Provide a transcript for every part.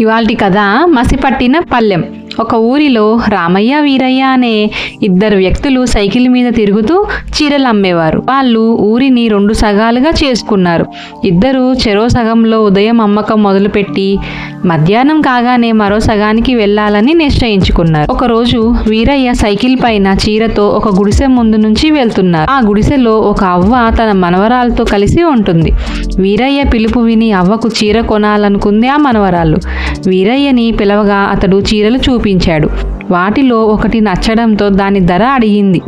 ఇవాల్టి కథ మసిపట్టిన పల్లెం. ఒక ఊరిలో రామయ్య వీరయ్య అనే ఇద్దరు వ్యక్తులు సైకిల్ మీద తిరుగుతూ చీరలు అమ్మేవారు. వాళ్ళు ఊరిని రెండు సగాలుగా చేసుకున్నారు. ఇద్దరు చెరో సగంలో ఉదయం అమ్మకం మొదలుపెట్టి మధ్యాహ్నం కాగానే మరో సగానికి వెళ్ళాలని నిశ్చయించుకున్నారు. ఒకరోజు వీరయ్య సైకిల్ పైన చీరతో ఒక గుడిసె ముందు నుంచి వెళ్తున్నారు. ఆ గుడిసెలో ఒక అవ్వ తన మనవరాలతో కలిసి ఉంటుంది. వీరయ్య పిలుపు విని అవ్వకు చీర కొనాలనుకుంది ఆ మనవరాలు. వీరయ్యని పిలవగా అతడు చీరలు చూపించాడు. వాటిలో ఒకటి నచ్చడంతో దాని ధర అడిగింది.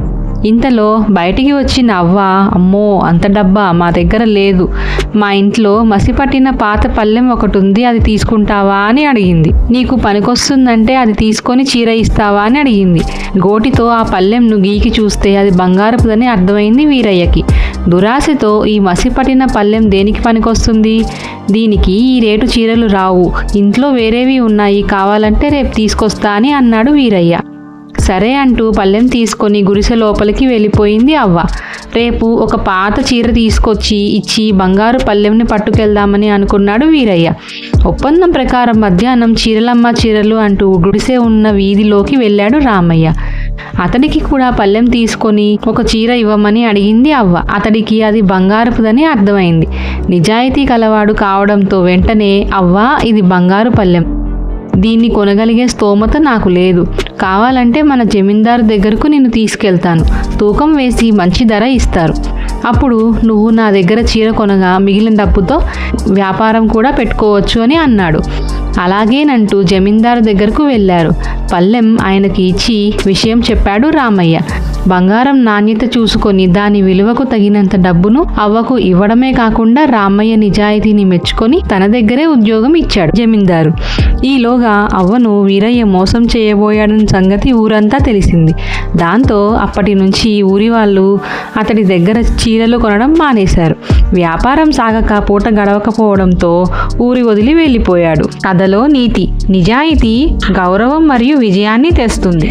ఇంతలో బయటికి వచ్చిన అవ్వ అమ్మో అంత డబ్బా మా దగ్గర లేదు. మా ఇంట్లో మసిపట్టిన పాత పళ్ళెం ఒకటి ఉంది అది తీసుకుంటావా? అని అడిగింది. నీకు పనికొస్తుందంటే అది తీసుకొని చీర ఇస్తావా? అని అడిగింది. గోటితో ఆ పళ్ళెంను గీకి చూస్తే అది బంగారపుదని అర్థమైంది వీరయ్యకి. దురాశతో ఈ మసిపట్టిన పళ్ళెం దేనికి పనికొస్తుంది? దీనికి ఈ రేటు చీరలు రావు. ఇంట్లో వేరేవి ఉన్నాయి కావాలంటే రేపు తీసుకొస్తా అని అన్నాడు వీరయ్య. సరే అంటూ పళ్ళెం తీసుకొని గుడిసె లోపలికి వెళ్ళిపోయింది అవ్వ. రేపు ఒక పాత చీర తీసుకొచ్చి ఇచ్చి బంగారు పళ్ళెంని పట్టుకెళ్దామని అనుకున్నాడు వీరయ్య. ఒప్పందం ప్రకారం మధ్యాహ్నం చీరలమ్మ చీరలు అంటూ గుడిసె ఉన్న వీధిలోకి వెళ్ళాడు రామయ్య. అతడికి కూడా పళ్ళెం తీసుకొని ఒక చీర ఇవ్వమని అడిగింది అవ్వ. అతడికి అది బంగారపుదని అర్థమైంది. నిజాయితీ కలవాడు కావడంతో వెంటనే అవ్వ ఇది బంగారు పళ్ళెం దీన్ని కొనగలిగే స్తోమత నాకు లేదు. కావాలంటే మన జమీందారు దగ్గరకు నిన్ను తీసుకెళ్తాను. తూకం వేసి మంచి ధర ఇస్తారు. అప్పుడు నువ్వు నా దగ్గర చీర కొనగా మిగిలిన డబ్బుతో వ్యాపారం కూడా పెట్టుకోవచ్చు అని అన్నాడు. అలాగేనంటూ జమీందారు దగ్గరకు వెళ్ళారు. పల్లెం ఆయనకి ఇచ్చి విషయం చెప్పాడు రామయ్య. బంగారం నాణ్యత చూసుకొని దాని విలువకు తగినంత డబ్బును అవ్వకు ఇవ్వడమే కాకుండా రామయ్య నిజాయితీని మెచ్చుకొని తన దగ్గరే ఉద్యోగం ఇచ్చాడు జమీందారు. ఈలోగా అవ్వను వీరయ్య మోసం చేయబోయాడన్న సంగతి ఊరంతా తెలిసింది. దాంతో అప్పటి నుంచి ఊరి వాళ్ళు అతడి దగ్గర చీరలు కొనడం మానేశారు. వ్యాపారం సాగక పూట గడవకపోవడంతో ఊరి వదిలి వెళ్ళిపోయాడు. కథలో నీతి నిజాయితీ గౌరవం మరియు విజయాన్ని తెస్తుంది.